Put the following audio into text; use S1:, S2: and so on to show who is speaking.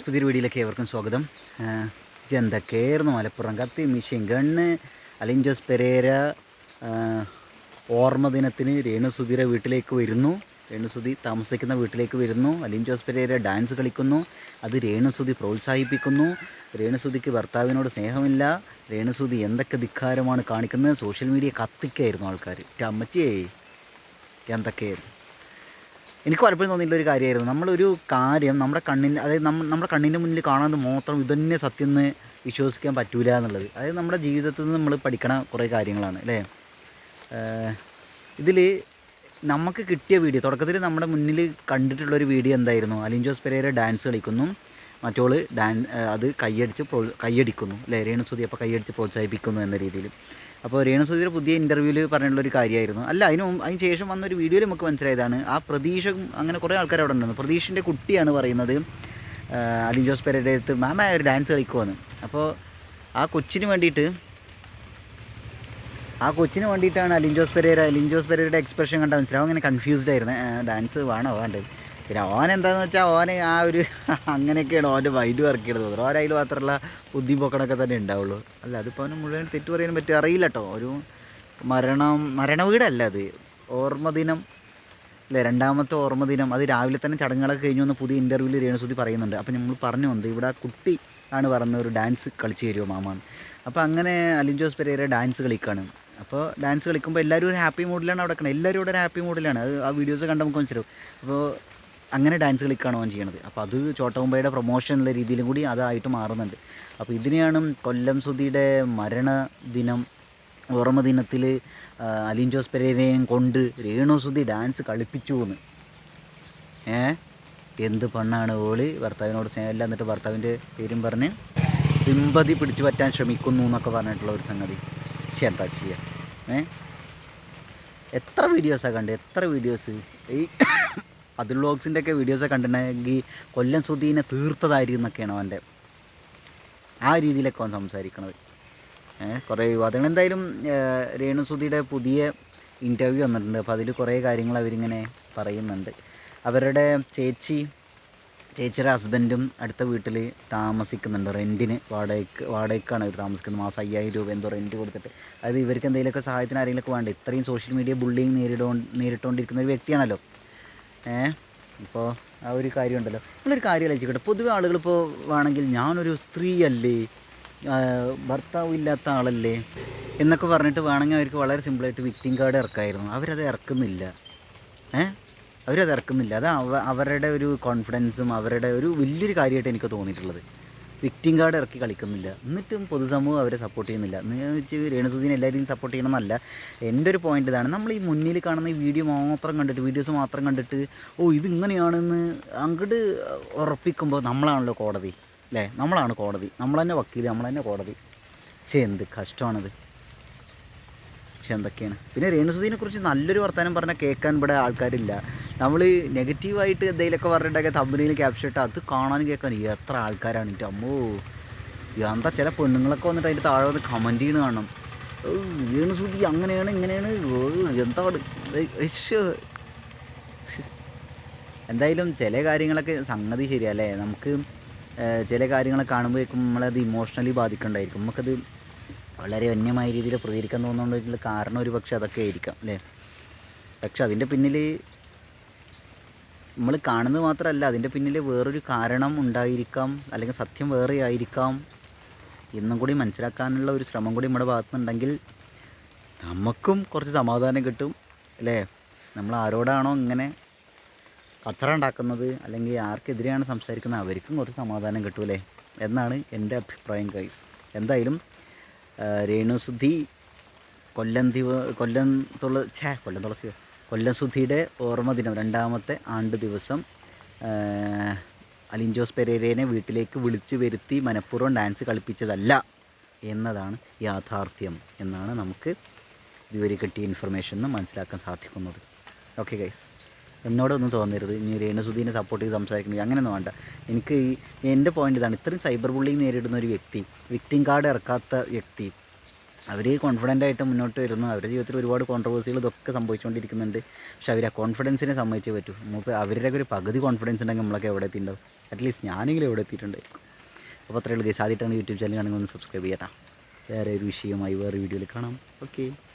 S1: പുതിയൊരു വീഡിയോയിലേക്ക് ഏവർക്കും സ്വാഗതം. എന്തൊക്കെയായിരുന്നു മലപ്പുറം കത്തി? മിഷീൻ ഗണ്ണ് അലിൻജോസ് പെരേര ഓർമ്മ ദിനത്തിന് രേണുസുധീരെ വീട്ടിലേക്ക് വരുന്നു. രേണുസുധി താമസിക്കുന്ന വീട്ടിലേക്ക് വരുന്നു. അലിൻജോസ് പെരേര ഡാൻസ് കളിക്കുന്നു. അത് രേണുസുധി പ്രോത്സാഹിപ്പിക്കുന്നു. രേണുസുധിക്ക് ഭർത്താവിനോട് സ്നേഹമില്ല. രേണുസുധി എന്തൊക്കെ ധിക്കാരമാണ് കാണിക്കുന്നത്? സോഷ്യൽ മീഡിയ കത്തിക്കായിരുന്നു ആൾക്കാർ അമ്മച്ചിയേ എന്തൊക്കെയായിരുന്നു? എനിക്ക് പലപ്പോഴും തോന്നിയിട്ടുള്ള ഒരു കാര്യമായിരുന്നു. നമ്മളൊരു കാര്യം നമ്മുടെ കണ്ണിന് അതായത് നമ്മ നമ്മുടെ കണ്ണിന്റെ മുന്നിൽ കാണുന്നത് മാത്രം ഇതന്നെ സത്യം എന്ന് വിശ്വസിക്കാൻ പറ്റൂല എന്നുള്ളത്. അതായത് നമ്മുടെ ജീവിതത്തിൽ നിന്ന് നമ്മൾ പഠിക്കണ കുറേ കാര്യങ്ങളാണ് അല്ലേ? ഇതിൽ നമുക്ക് കിട്ടിയ വീഡിയോ തുടക്കത്തിൽ നമ്മുടെ മുന്നിൽ കണ്ടിട്ടുള്ളൊരു വീഡിയോ എന്തായിരുന്നു? അലിൻ ജോസ് പെരേര ഡാൻസ് കളിക്കുന്നു. മറ്റോൾ ഡാൻ അത് കൈയടിച്ച് പ്രോ കൈയടിക്കുന്നു. അല്ലേ? രേണുസുതി അപ്പോൾ കൈയടിച്ച് പ്രോത്സാഹിപ്പിക്കുന്നു എന്ന രീതിയിൽ അപ്പോൾ രേണുസുതിയുടെ പുതിയ ഇന്റർവ്യൂവിൽ പറഞ്ഞിട്ടുള്ള ഒരു കാര്യമായിരുന്നു. അല്ല അതിന് അതിന് ശേഷം വന്നൊരു വീഡിയോയിൽ നമുക്ക് മനസ്സിലായതാണ്. ആ പ്രതീക്ഷ അങ്ങനെ കുറേ ആൾക്കാർ അവിടെ ഉണ്ടായിരുന്നു. പ്രതീഷിന്റെ കുട്ടിയാണ് പറയുന്നത് അലിൻ ജോസ് പേരുടെ അടുത്ത് മാമ ഒരു ഡാൻസ് കളിക്കുമെന്ന് അപ്പോൾ ആ കൊച്ചിന് വേണ്ടിയിട്ട് ആ കൊച്ചിന് വേണ്ടിയിട്ടാണ് അലിൻ ജോസ് പെരേര അലിൻ ജോസ് പെരേരയുടെ എക്സ്പ്രഷൻ കണ്ടാൽ മനസ്സിലാവും അങ്ങനെ കൺഫ്യൂസ്ഡ് ആയിരുന്നു. ഡാൻസ് വേണോ വേണ്ടത്? പിന്നെ ഓൻ എന്താണെന്ന് വെച്ചാൽ ഓന് ആ ഒരു അങ്ങനെയൊക്കെയാണ് ഓന്റെ വൈഡ് വർക്ക് ചെയ്യണത് ഓരോ അതിൽ മാത്രമല്ല ബുദ്ധി പൊക്കണൊക്കെ തന്നെ ഉണ്ടാവുള്ളൂ. അല്ല അതിപ്പോൾ അവന് മുഴുവൻ തെറ്റ് പറയാൻ പറ്റും അറിയില്ല കേട്ടോ ഒരു മരണം മരണ വീടല്ല അത്. ഓർമ്മ ദിനം അല്ലേ? രണ്ടാമത്തെ ഓർമ്മ ദിനം അത് രാവിലെ തന്നെ ചടങ്ങുകളൊക്കെ കഴിഞ്ഞു വന്ന് പുതിയ ഇന്റർവ്യൂവിൽ രേണുസുതി പറയുന്നുണ്ട്. അപ്പോൾ നമ്മൾ പറഞ്ഞു വന്നത് ഇവിടെ കുട്ടി ആണ് പറഞ്ഞ ഒരു ഡാൻസ് കളിച്ചു തരുമോ മാമാന്ന്. അപ്പോൾ അങ്ങനെ അലിൻ ജോസ് പെരേര ഡാൻസ് കളിക്കുകയാണ് അപ്പോൾ ഡാൻസ് കളിക്കുമ്പോൾ എല്ലാവരും ഒരു ഹാപ്പി മൂഡിലാണ് അവിടെ എല്ലാവരും ഇവിടെ ഒരു ഹാപ്പി മൂഡിലാണ് അത് ആ വീഡിയോസ് കണ്ട് നമുക്ക് മനസ്സിലാവും. അപ്പോൾ അങ്ങനെ ഡാൻസ് കളിക്കുകയാണ് അവൻ ചെയ്യണത്. അപ്പോൾ അത് ചോട്ടകുമ്പയുടെ പ്രൊമോഷൻ എന്നുള്ള രീതിയിലും കൂടി അതായിട്ട് മാറുന്നുണ്ട്. അപ്പോൾ ഇതിനെയാണ് കൊല്ലം സുധിയുടെ മരണ ദിനം ഓർമ്മ ദിനത്തിൽ അലിൻ ജോസ് പെരേരയും കൊണ്ട് രേണു സുധി ഡാൻസ് കളിപ്പിച്ചു എന്ന്. ഏ? എന്ത് പെണ്ണാണ് ഓളി? ഭർത്താവിനോട് സ്നേഹമില്ല എന്നിട്ട് ഭർത്താവിന്റെ പേരും പറഞ്ഞ് സിമ്പതി പിടിച്ചു പറ്റാൻ ശ്രമിക്കുന്നു എന്നൊക്കെ പറഞ്ഞിട്ടുള്ള ഒരു സംഗതി. പക്ഷെ എന്താ ചെയ്യുക ഏ? എത്ര വീഡിയോസാണ് കണ്ടത് എത്ര വീഡിയോസ് ഈ അതിൽ വ്ളോഗ്സിന്റെ ഒക്കെ വീഡിയോസൊക്കെ കണ്ടിട്ടുണ്ടെങ്കിൽ കൊല്ലം സുധീനെ തീർത്തതായിരിക്കും എന്നൊക്കെയാണ് അവന്റെ ആ രീതിയിലൊക്കെ അവൻ സംസാരിക്കുന്നത് കുറേ വിവാദങ്ങൾ. എന്തായാലും രേണു സുധിയുടെ പുതിയ ഇന്റർവ്യൂ വന്നിട്ടുണ്ട്. അപ്പോൾ അതിൽ കുറേ കാര്യങ്ങൾ അവരിങ്ങനെ പറയുന്നുണ്ട്. അവരുടെ ചേച്ചി ചേച്ചിയുടെ ഹസ്ബൻഡും അടുത്ത വീട്ടിൽ താമസിക്കുന്നുണ്ട്. റെന്റിന് വാടകയ്ക്ക് വാടകയ്ക്കാണ് അവർ താമസിക്കുന്നത്. മാസം അയ്യായിരം രൂപ എന്തോ റെന്റ് കൊടുത്തിട്ട്. അതായത് ഇവർക്ക് എന്തെങ്കിലുമൊക്കെ സഹായത്തിന് ആരെങ്കിലുമൊക്കെ വേണ്ട? ഇത്രയും സോഷ്യൽ മീഡിയ ബുള്ളിങ് നേരിടോ നേരിട്ടുകൊണ്ടിരിക്കുന്ന ഒരു വ്യക്തിയാണല്ലോ. ഏഹ് ഇപ്പോൾ ആ ഒരു കാര്യമുണ്ടല്ലോ. നിങ്ങളൊരു കാര്യം ആലോചിക്കട്ടെ. പൊതുവെ ആളുകൾ ഇപ്പോൾ വേണമെങ്കിൽ ഞാനൊരു സ്ത്രീയല്ലേ? ഭർത്താവ് ഇല്ലാത്ത ആളല്ലേ? എന്നൊക്കെ പറഞ്ഞിട്ട് വേണമെങ്കിൽ അവർക്ക് വളരെ സിമ്പിളായിട്ട് വിക്ടിം കാർഡ് ഇറക്കായിരുന്നു. അവരത് ഇറക്കുന്നില്ല. ഏ? അവരത് ഇറക്കുന്നില്ല. അത് അവ അവരുടെ ഒരു കോൺഫിഡൻസും അവരുടെ ഒരു വലിയൊരു കാര്യമായിട്ട് എനിക്ക് തോന്നിയിട്ടുള്ളത്. വിക്ടിം കാർഡ് ഇറക്കി കളിക്കുന്നില്ല. എന്നിട്ടും പൊതുസമൂഹം അവരെ സപ്പോർട്ട് ചെയ്യുന്നില്ല. എന്ന് വെച്ച് രേണുസുദീനെ എല്ലാവരെയും സപ്പോർട്ട് ചെയ്യണമെന്നല്ല. എന്റെ ഒരു പോയിന്റ് ഇതാണ്. നമ്മൾ ഈ മുന്നിൽ കാണുന്ന ഈ വീഡിയോ മാത്രം കണ്ടിട്ട് വീഡിയോസ് മാത്രം കണ്ടിട്ട് ഓ ഇതിങ്ങനെയാണെന്ന് അങ്ങോട്ട് ഉറപ്പിക്കുമ്പോൾ നമ്മളാണല്ലോ കോടതി. അല്ലേ നമ്മളാണ് കോടതി. നമ്മൾ തന്നെ വക്കീൽ നമ്മൾ തന്നെ കോടതി. പക്ഷേ എന്ത് കഷ്ടമാണത്. പക്ഷെ എന്തൊക്കെയാണ്. പിന്നെ രേണുസുദീനെ കുറിച്ച് നല്ലൊരു വർത്തമാനം പറഞ്ഞാൽ കേൾക്കാൻ ഇവിടെ ആൾക്കാരില്ല. നമ്മൾ നെഗറ്റീവായിട്ട് എന്തെങ്കിലുമൊക്കെ പറഞ്ഞിട്ടൊക്കെ തമ്പനിയിൽ ക്യാപ്ഷൻ ഇട്ട് അത് കാണാനും കേൾക്കാൻ എത്ര ആൾക്കാരാണ് എന്റെ അമ്മോ. എന്താ ചില പെണ്ണുങ്ങളൊക്കെ വന്നിട്ട് അതിന്റെ താഴെ വന്ന് കമന്റ് ചെയ്യണ കാണണം. വീണ് സുതി അങ്ങനെയാണ് ഇങ്ങനെയാണ്. എന്താ എന്താണ്? എന്തായാലും ചില കാര്യങ്ങളൊക്കെ സംഗതി ശരിയല്ലേ? നമുക്ക് ചില കാര്യങ്ങൾ കാണുമ്പോഴേക്കും നമ്മളത് ഇമോഷണലി ബാധിക്കണ്ടായിരിക്കും. നമുക്കത് വളരെ വന്യമായ രീതിയിൽ പ്രതികരിക്കാൻ തോന്നുന്നുണ്ടെങ്കിൽ കാരണം ഒരു പക്ഷേ അതൊക്കെ ആയിരിക്കാം അല്ലേ? പക്ഷെ അതിന്റെ പിന്നിൽ നമ്മൾ കാണുന്നത് മാത്രമല്ല അതിന്റെ പിന്നിൽ വേറൊരു കാരണം ഉണ്ടായിരിക്കാം അല്ലെങ്കിൽ സത്യം വേറെ ആയിരിക്കാം. എന്നും കൂടി മനസ്സിലാക്കാനുള്ള ഒരു ശ്രമം കൂടി നമ്മുടെ ഭാഗത്തുനിന്നുണ്ടെങ്കിൽ നമുക്കും കുറച്ച് സമാധാനം കിട്ടും അല്ലേ? നമ്മൾ ആരോടാണോ ഇങ്ങനെ കച്ചറ ഉണ്ടാക്കുന്നത് അല്ലെങ്കിൽ ആർക്കെതിരെയാണ് സംസാരിക്കുന്നത് അവർക്കും കുറച്ച് സമാധാനം കിട്ടൂലേ എന്നാണ് എന്റെ അഭിപ്രായം ഗൈസ് എന്തായാലും രേണുസുദ്ധി കൊല്ലം ദിവ കൊല്ലം തുള ഛേ കൊല്ലം തുളസി കൊല്ലം സുധിയുടെ ഓർമ്മ ദിനം രണ്ടാമത്തെ ആണ്ട് ദിവസം അലിൻജോസ് അലിൻ പെരേരേനെ വീട്ടിലേക്ക് വിളിച്ചു വരുത്തി മനഃപൂർവം ഡാൻസ് കളിപ്പിച്ചതല്ല എന്നതാണ് യാഥാർത്ഥ്യം എന്നാണ് നമുക്ക് ഇതുവരെ കിട്ടിയ ഇൻഫർമേഷൻ എന്ന് മനസ്സിലാക്കാൻ സാധിക്കുന്നത്. ഓക്കെ ഗൈസ് എന്നോടൊന്നും തോന്നരുത്. ഇനി രേണുസുധീനെ സപ്പോർട്ട് ചെയ്ത് സംസാരിക്കണമെങ്കിൽ അങ്ങനെയൊന്നും വേണ്ട. എനിക്ക് ഈ എന്റെ പോയിന്റ് ഇതാണ്. ഇത്രയും സൈബർ ബുള്ളിങ് നേരിടുന്ന ഒരു വ്യക്തി വിക്ടിം കാർഡ് ഇറക്കാത്ത വ്യക്തി അവർ കോൺഫിഡന്റ് ആയിട്ട് മുന്നോട്ട് വരുന്നു. അവരുടെ ജീവിതത്തിൽ ഒരുപാട് കോൺട്രവേഴ്സികൾ ഇതൊക്കെ സംഭവിച്ചുകൊണ്ടിരിക്കുന്നുണ്ട്. പക്ഷേ അവർ ആ കോൺഫിഡൻസിനെ സമ്മതിച്ചേ പറ്റൂ. മൂപ്പ് അവരുടെ ഒരു പകുതി കോൺഫിഡൻസ് ഉണ്ടെങ്കിൽ നമ്മളൊക്കെ എവിടെ എത്തിയിട്ടുണ്ടാവും? അറ്റ്ലീസ്റ്റ് ഞാനെങ്കിലും എവിടെ എത്തിയിട്ടുണ്ടായിരിക്കും. അപ്പോൾ അത്രയുള്ളൂ ഗൈസ് യൂട്യൂബ് ചാനൽ ആണെങ്കിൽ ഒന്ന് സബ്സ്ക്രൈബ് ചെയ്യട്ടാ വേറെ ഒരു വിഷയമായി വേറെ വീഡിയോയിൽ കാണാം. ഓക്കെ